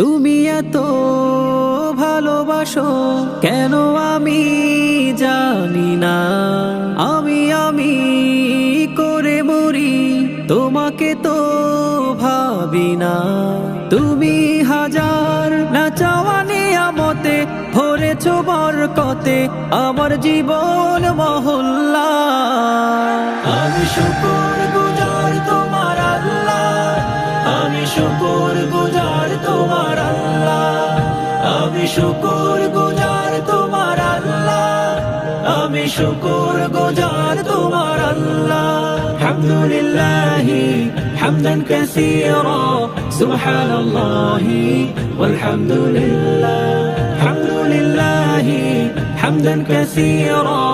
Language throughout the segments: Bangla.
তুমি এত ভালোবাসো, কেন আমি জানি না? আমি আমি করে মরি, তোমাকে তো ভাবি না। তুমি হাজার না চাওয়ানি আমতে ভরেছ বরকতে আমার জীবন মহল্লা। আমি শুকর গুজার তোমার আল্লাহ, আমি শুকর শুকর গুজার তোমার আল্লাহ আমি শুকর গুজার তোমার আল্লাহ আলহামদুলিল্লাহ حمدا كثيرا سبحان الله والحمد لله الحمد لله حمدا كثيرا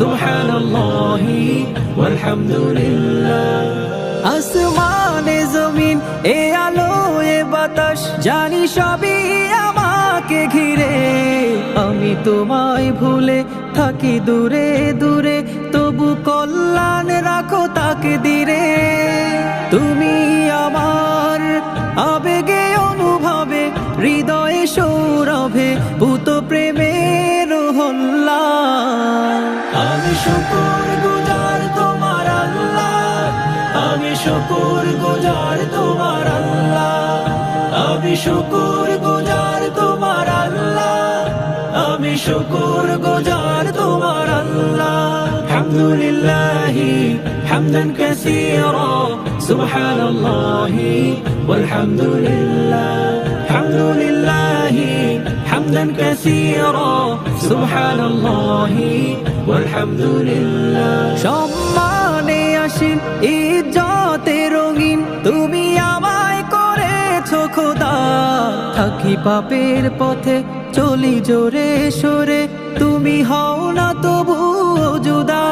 سبحان الله والحمد لله আসমানে জমিন এ আলো এ বাতাস জানি সবই আমাকে ঘিরে, আমি তোমায় ভুলে থাকি দূরে দূরে, তবু কল্যাণ রাখো তাকে দিরে তুমি আমার আবেগে অনুভবে, হৃদয়ে সৌরভে পুত প্রেমের হল্লা। আমি শুকর গুজার তোমার আল্লাহ আমি শুকর গুজার তোমার আল্লাহ আমি শুকর আমি শুকুর গুজার তোমার আল্লাহ। হামদুলিল্লাহ হামদান কাসীরা, সুবহানাল্লাহ ওয়ালহামদুলিল্লাহ। হামদুলিল্লাহ হামদান কাসীরা, সুবহানাল্লাহ ওয়ালহামদুলিল্লাহ। সম্মানে আসেন ঈদ থাকি পাপের পথে, চলি জোরে সরে। তুমি হও না তবু জুদা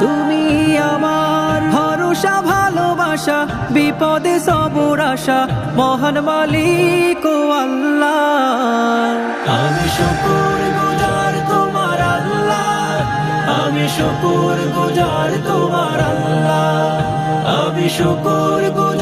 তুমি আমার ভরসা, ভালোবাসা, বিপদে সবর আশা, মহান মালিক ও আল্লাহ। আমি শুকুর গুজার তোমার আল্লাহ। আমি শুকুর গুজার তোমার আল্লাহ। আমি শুকুর গুজার